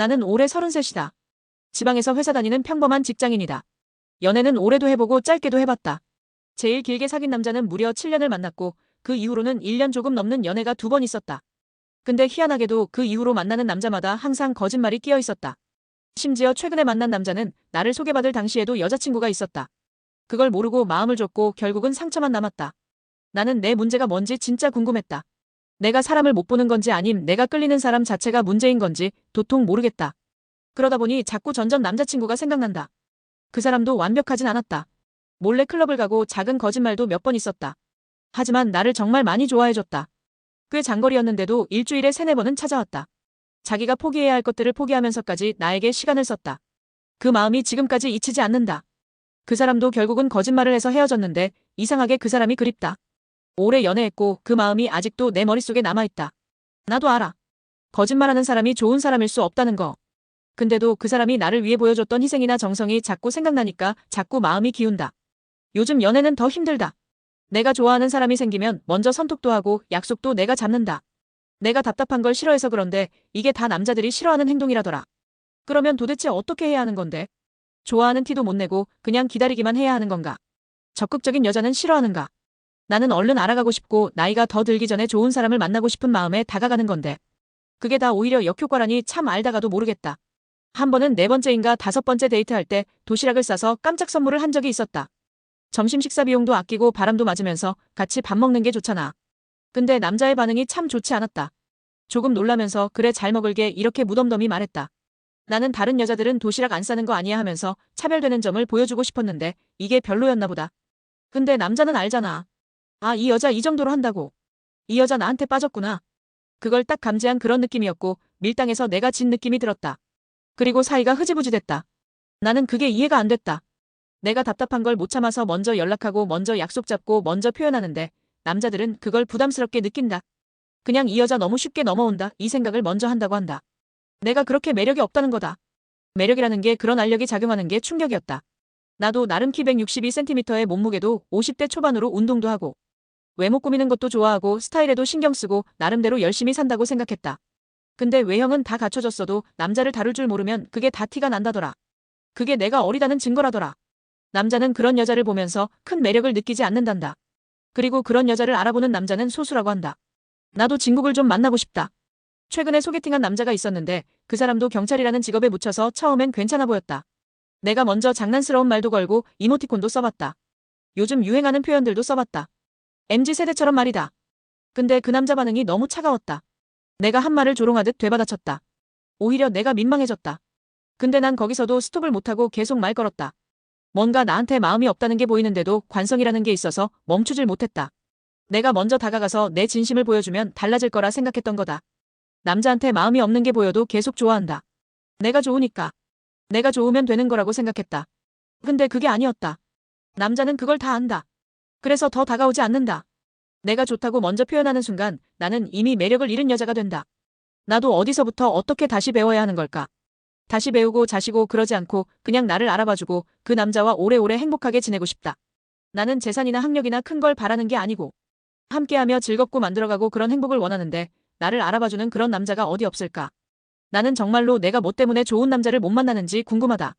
나는 올해 33이다. 지방에서 회사 다니는 평범한 직장인이다. 연애는 오래도 해보고 짧게도 해봤다. 제일 길게 사귄 남자는 무려 7년을 만났고 그 이후로는 1년 조금 넘는 연애가 두 번 있었다. 근데 희한하게도 그 이후로 만나는 남자마다 항상 거짓말이 끼어 있었다. 심지어 최근에 만난 남자는 나를 소개받을 당시에도 여자친구가 있었다. 그걸 모르고 마음을 줬고 결국은 상처만 남았다. 나는 내 문제가 뭔지 진짜 궁금했다. 내가 사람을 못 보는 건지 아님 내가 끌리는 사람 자체가 문제인 건지 도통 모르겠다. 그러다 보니 자꾸 전전 남자친구가 생각난다. 그 사람도 완벽하진 않았다. 몰래 클럽을 가고 작은 거짓말도 몇 번 있었다. 하지만 나를 정말 많이 좋아해줬다. 꽤 장거리였는데도 일주일에 세네 번은 찾아왔다. 자기가 포기해야 할 것들을 포기하면서까지 나에게 시간을 썼다. 그 마음이 지금까지 잊히지 않는다. 그 사람도 결국은 거짓말을 해서 헤어졌는데 이상하게 그 사람이 그립다. 오래 연애했고 그 마음이 아직도 내 머릿속에 남아있다. 나도 알아. 거짓말하는 사람이 좋은 사람일 수 없다는 거. 근데도 그 사람이 나를 위해 보여줬던 희생이나 정성이 자꾸 생각나니까 자꾸 마음이 기운다. 요즘 연애는 더 힘들다. 내가 좋아하는 사람이 생기면 먼저 선톡도 하고 약속도 내가 잡는다. 내가 답답한 걸 싫어해서 그런데 이게 다 남자들이 싫어하는 행동이라더라. 그러면 도대체 어떻게 해야 하는 건데? 좋아하는 티도 못 내고 그냥 기다리기만 해야 하는 건가? 적극적인 여자는 싫어하는가? 나는 얼른 알아가고 싶고 나이가 더 들기 전에 좋은 사람을 만나고 싶은 마음에 다가가는 건데. 그게 다 오히려 역효과라니 참 알다가도 모르겠다. 한 번은 네 번째인가 다섯 번째 데이트할 때 도시락을 싸서 깜짝 선물을 한 적이 있었다. 점심 식사 비용도 아끼고 바람도 맞으면서 같이 밥 먹는 게 좋잖아. 근데 남자의 반응이 참 좋지 않았다. 조금 놀라면서 그래 잘 먹을게 이렇게 무덤덤이 말했다. 나는 다른 여자들은 도시락 안 싸는 거 아니야 하면서 차별되는 점을 보여주고 싶었는데 이게 별로였나 보다. 근데 남자는 알잖아. 아, 이 여자 이 정도로 한다고. 이 여자 나한테 빠졌구나. 그걸 딱 감지한 그런 느낌이었고 밀당에서 내가 진 느낌이 들었다. 그리고 사이가 흐지부지 됐다. 나는 그게 이해가 안 됐다. 내가 답답한 걸 못 참아서 먼저 연락하고 먼저 약속 잡고 먼저 표현하는데 남자들은 그걸 부담스럽게 느낀다. 그냥 이 여자 너무 쉽게 넘어온다 이 생각을 먼저 한다고 한다. 내가 그렇게 매력이 없다는 거다. 매력이라는 게 그런 알력이 작용하는 게 충격이었다. 나도 나름 키 162cm의 몸무게도 50대 초반으로 운동도 하고 외모 꾸미는 것도 좋아하고 스타일에도 신경 쓰고 나름대로 열심히 산다고 생각했다. 근데 외형은 다 갖춰졌어도 남자를 다룰 줄 모르면 그게 다 티가 난다더라. 그게 내가 어리다는 증거라더라. 남자는 그런 여자를 보면서 큰 매력을 느끼지 않는단다. 그리고 그런 여자를 알아보는 남자는 소수라고 한다. 나도 진국을 좀 만나고 싶다. 최근에 소개팅한 남자가 있었는데 그 사람도 경찰이라는 직업에 묻혀서 처음엔 괜찮아 보였다. 내가 먼저 장난스러운 말도 걸고 이모티콘도 써봤다. 요즘 유행하는 표현들도 써봤다. MZ 세대처럼 말이다. 근데 그 남자 반응이 너무 차가웠다. 내가 한 말을 조롱하듯 되받아쳤다. 오히려 내가 민망해졌다. 근데 난 거기서도 스톱을 못하고 계속 말 걸었다. 뭔가 나한테 마음이 없다는 게 보이는데도 관성이라는 게 있어서 멈추질 못했다. 내가 먼저 다가가서 내 진심을 보여주면 달라질 거라 생각했던 거다. 남자한테 마음이 없는 게 보여도 계속 좋아한다. 내가 좋으니까. 내가 좋으면 되는 거라고 생각했다. 근데 그게 아니었다. 남자는 그걸 다 안다. 그래서 더 다가오지 않는다. 내가 좋다고 먼저 표현하는 순간 나는 이미 매력을 잃은 여자가 된다. 나도 어디서부터 어떻게 다시 배워야 하는 걸까? 다시 배우고 자시고 그러지 않고 그냥 나를 알아봐주고 그 남자와 오래오래 행복하게 지내고 싶다. 나는 재산이나 학력이나 큰 걸 바라는 게 아니고 함께하며 즐겁고 만들어가고 그런 행복을 원하는데 나를 알아봐주는 그런 남자가 어디 없을까? 나는 정말로 내가 뭐 때문에 좋은 남자를 못 만나는지 궁금하다.